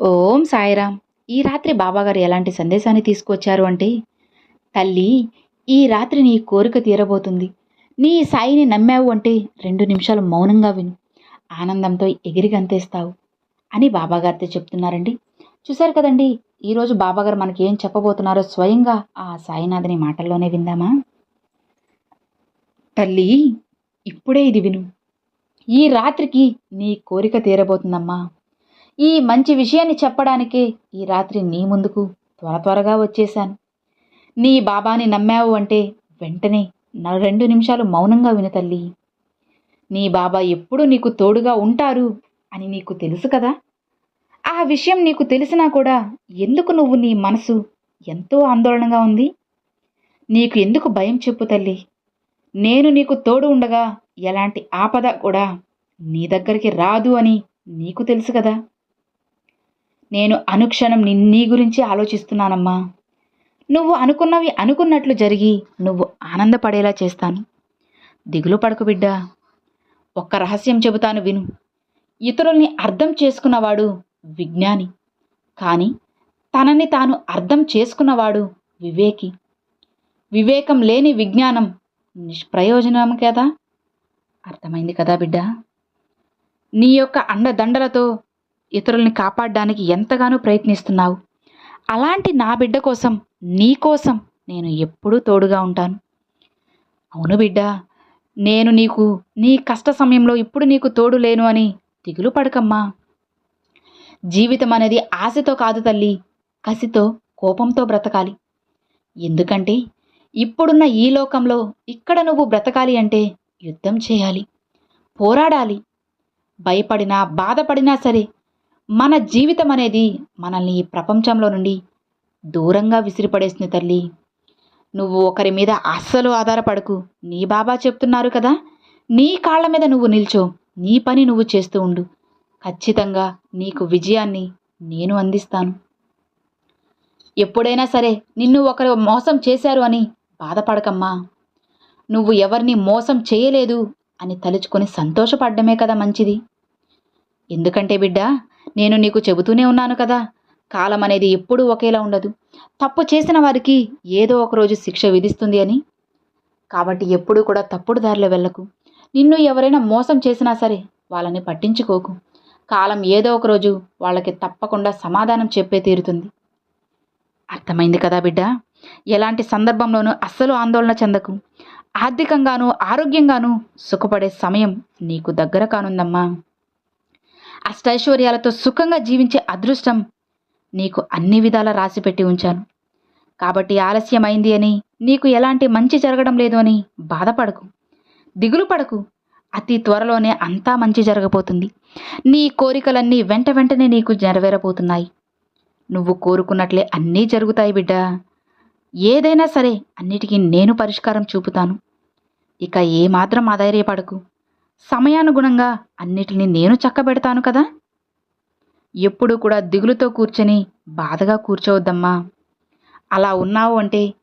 ఓం సాయిరామ్ ఈ రాత్రి బాబాగారు ఎలాంటి సందేశాన్ని తీసుకొచ్చారు అంటే తల్లి ఈ రాత్రి నీ కోరిక తీరబోతుంది. నీ సాయిని నమ్మావు అంటే రెండు నిమిషాలు మౌనంగా విను. ఆనందంతో ఎగిరి గంతేస్తావు అని బాబాగారితో చెప్తున్నారండి. చూశారు కదండి ఈరోజు బాబాగారు మనకి ఏం చెప్పబోతున్నారో స్వయంగా ఆ సాయినాథని మాటల్లోనే విందామా? తల్లి ఇప్పుడే ఇది విను. ఈ రాత్రికి నీ కోరిక తీరబోతుందమ్మా. ఈ మంచి విషయాన్ని చెప్పడానికే ఈ రాత్రి నీ ముందుకు త్వర త్వరగా వచ్చేశాను. నీ బాబాని నమ్మావు అంటే వెంటనే నా రెండు నిమిషాలు మౌనంగా విను తల్లి. నీ బాబా ఎప్పుడు నీకు తోడుగా ఉంటారు అని నీకు తెలుసు కదా? ఆ విషయం నీకు తెలిసినా కూడా ఎందుకు నువ్వు నీ మనసు ఎంతో ఆందోళనగా ఉంది? నీకు ఎందుకు భయం చెప్పు తల్లి. నేను నీకు తోడు ఉండగా ఎలాంటి ఆపద కూడా నీ దగ్గరికి రాదు అని నీకు తెలుసు కదా? నేను అనుక్షణం ని నీ గురించి ఆలోచిస్తున్నానమ్మా. నువ్వు అనుకున్నవి అనుకున్నట్లు జరిగి నువ్వు ఆనందపడేలా చేస్తాను. దిగులు పడకు బిడ్డా. ఒక్క రహస్యం చెబుతాను విను. ఇతరుల్ని అర్థం చేసుకున్నవాడు విజ్ఞాని. కానీ తనని తాను అర్థం చేసుకున్నవాడు వివేకి. వివేకం లేని విజ్ఞానం నిష్ప్రయోజనం కదా? అర్థమైంది కదా బిడ్డ? నీ యొక్క అండదండలతో ఇతరుల్ని కాపాడడానికి ఎంతగానో ప్రయత్నిస్తున్నావు. అలాంటి నా బిడ్డ కోసం నీ కోసం నేను ఎప్పుడూ తోడుగా ఉంటాను. అవును బిడ్డ నేను నీకు నీ కష్ట సమయంలో ఇప్పుడు నీకు తోడు లేను అని దిగులు పడకమ్మా. జీవితం అనేది ఆశతో కాదు తల్లి కసితో కోపంతో బ్రతకాలి. ఎందుకంటే ఇప్పుడున్న ఈ లోకంలో ఇక్కడ నువ్వు బ్రతకాలి అంటే యుద్ధం చేయాలి పోరాడాలి. భయపడినా బాధపడినా సరే మన జీవితం అనేది మనల్ని ఈ ప్రపంచంలో నుండి దూరంగా విసిరిపడేస్తుంది తల్లి. నువ్వు ఒకరి మీద అస్సలు ఆధారపడకు. నీ బాబా చెప్తున్నారు కదా నీ కాళ్ళ మీద నువ్వు నిల్చో. నీ పని నువ్వు చేస్తూ ఉండు. ఖచ్చితంగా నీకు విజయాన్ని నేను అందిస్తాను. ఎప్పుడైనా సరే నిన్ను ఒకరు మోసం చేశారు అని బాధపడకమ్మా. నువ్వు ఎవరిని మోసం చేయలేదు అని తలుచుకొని సంతోషపడ్డమే కదా మంచిది. ఎందుకంటే బిడ్డ నేను నీకు చెబుతూనే ఉన్నాను కదా. కాలం అనేది ఎప్పుడూ ఒకేలా ఉండదు. తప్పు చేసిన వారికి ఏదో ఒక రోజు శిక్ష విధిస్తుంది అని. కాబట్టి ఎప్పుడూ కూడా తప్పుడు దారిలో వెళ్ళకు. నిన్ను ఎవరైనా మోసం చేసినా సరే వాళ్ళని పట్టించుకోకు. కాలం ఏదో ఒక రోజు వాళ్ళకి తప్పకుండా సమాధానం చెప్పే తీరుతుంది. అర్థమైంది కదా బిడ్డ? ఎలాంటి సందర్భంలోనూ అస్సలు ఆందోళన చెందకు. ఆర్థికంగాను ఆరోగ్యంగాను సుఖపడే సమయం నీకు దగ్గర కానుందమ్మా. అష్టైశ్వర్యాలతో సుఖంగా జీవించే అదృష్టం నీకు అన్ని విధాలా రాసిపెట్టి ఉంచాను. కాబట్టి ఆలస్యమైంది అని నీకు ఎలాంటి మంచి జరగడం లేదు అని బాధపడకు. దిగులు పడకు. అతి త్వరలోనే అంతా మంచి జరగబోతుంది. నీ కోరికలన్నీ వెంట వెంటనే నీకు నెరవేరబోతున్నాయి. నువ్వు కోరుకున్నట్లే అన్నీ జరుగుతాయి బిడ్డ. ఏదైనా సరే అన్నిటికీ నేను పరిష్కారం చూపుతాను. ఇక ఏమాత్రం ఆధైర్యపడకు. సమయానుగుణంగా అన్నిటిని నేను చక్కబెడతాను కదా? ఎప్పుడూ కూడా దిగులుతో కూర్చొని బాధగా కూర్చోవద్దమ్మా. అలా ఉన్నావు అంటే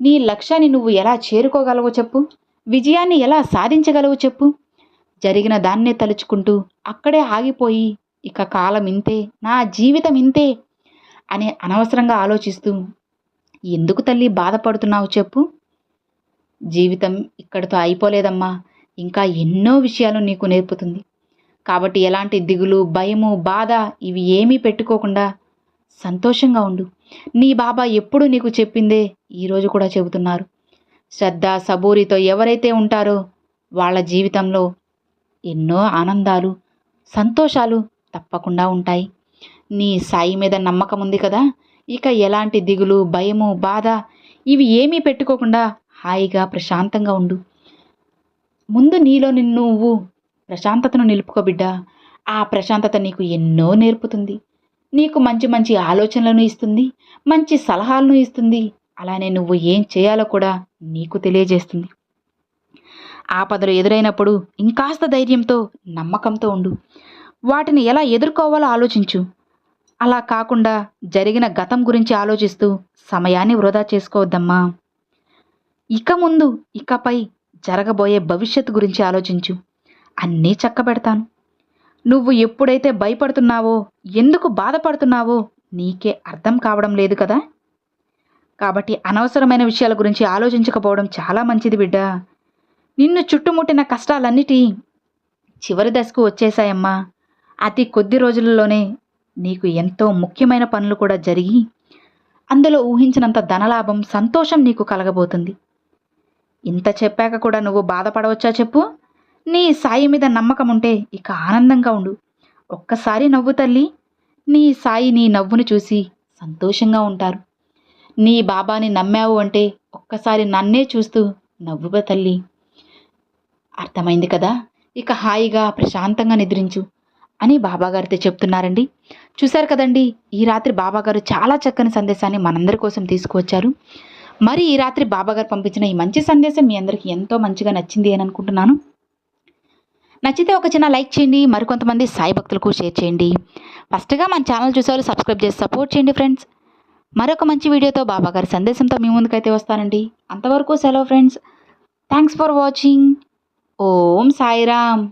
నీ లక్ష్యాన్ని నువ్వు ఎలా చేరుకోగలవో చెప్పు? విజయాన్ని ఎలా సాధించగలవు చెప్పు? జరిగిన దాన్నే తలుచుకుంటూ అక్కడే ఆగిపోయి ఇక కాలం ఇంతే నా జీవితం ఇంతే అని అనవసరంగా ఆలోచిస్తూ ఎందుకు తల్లి బాధపడుతున్నావు చెప్పు? జీవితం ఇక్కడితో అయిపోలేదమ్మా. ఇంకా ఎన్నో విషయాలు నీకు నేర్పుతుంది. కాబట్టి ఎలాంటి దిగులు భయము బాధ ఇవి ఏమీ పెట్టుకోకుండా సంతోషంగా ఉండు. నీ బాబా ఎప్పుడు నీకు చెప్పిందే ఈరోజు కూడా చెబుతున్నారు. శ్రద్ధ సబూరితో ఎవరైతే ఉంటారో వాళ్ళ జీవితంలో ఎన్నో ఆనందాలు సంతోషాలు తప్పకుండా ఉంటాయి. నీ సాయి మీద నమ్మకం ఉంది కదా? ఇక ఎలాంటి దిగులు భయము బాధ ఇవి ఏమీ పెట్టుకోకుండా హాయిగా ప్రశాంతంగా ఉండు. ముందు నీలో నువ్వు ప్రశాంతతను నిలుపుకో బిడ్డ. ఆ ప్రశాంతత నీకు ఎన్నో నేర్పుతుంది. నీకు మంచి మంచి ఆలోచనలను ఇస్తుంది. మంచి సలహాలను ఇస్తుంది. అలానే నువ్వు ఏం చేయాలో కూడా నీకు తెలియజేస్తుంది. ఆపదలు ఎదురైనప్పుడు ఇంకాస్త ధైర్యంతో నమ్మకంతో ఉండు. వాటిని ఎలా ఎదుర్కోవాలో ఆలోచించు. అలా కాకుండా జరిగిన గతం గురించి ఆలోచిస్తూ సమయాన్ని వృధా చేసుకోవద్దమ్మా. ఇక ముందు ఇకపై జరగబోయే భవిష్యత్తు గురించి ఆలోచించు. అన్నీ చక్కబెడతాను. నువ్వు ఎప్పుడైతే భయపడుతున్నావో ఎందుకు బాధపడుతున్నావో నీకే అర్థం కావడం లేదు కదా? కాబట్టి అనవసరమైన విషయాల గురించి ఆలోచించకపోవడం చాలా మంచిది బిడ్డ. నిన్ను చుట్టుముట్టిన కష్టాలన్నిటి చివరి దశకు వచ్చేశాయమ్మా. అతి కొద్ది రోజులలోనే నీకు ఎంతో ముఖ్యమైన పనులు కూడా జరిగి అందులో ఊహించినంత ధనలాభం సంతోషం నీకు కలగబోతుంది. ఇంత చెప్పాక కూడా నువ్వు బాధపడవచ్చా చెప్పు? నీ సాయి మీద నమ్మకం ఉంటే ఇక ఆనందంగా ఉండు. ఒక్కసారి నవ్వు తల్లి. నీ సాయి నీ నవ్వును చూసి సంతోషంగా ఉంటారు. నీ బాబాని నమ్మావు అంటే ఒక్కసారి నన్నే చూస్తూ నవ్వుగా తల్లి. అర్థమైంది కదా? ఇక హాయిగా ప్రశాంతంగా నిద్రించు అని బాబాగారితో చెప్తున్నారండి. చూశారు కదండి ఈ రాత్రి బాబాగారు చాలా చక్కని సందేశాన్ని మనందరి కోసం తీసుకువచ్చారు. మరి ఈ రాత్రి బాబాగారు పంపించిన ఈ మంచి సందేశం మీ అందరికీ ఎంతో మంచిగా నచ్చింది అని అనుకుంటున్నాను. నచ్చితే ఒక చిన్న లైక్ చేయండి మరికొంతమంది సాయి భక్తులకు షేర్ చేయండి. ఫస్ట్గా మన ఛానల్ చూసేవారు సబ్స్క్రైబ్ చేసి సపోర్ట్ చేయండి ఫ్రెండ్స్. మరొక మంచి వీడియోతో బాబాగారి సందేశంతో మీ ముందుకైతే వస్తానండి. అంతవరకు సెలవు friends. Thanks for watching. Om Sairam.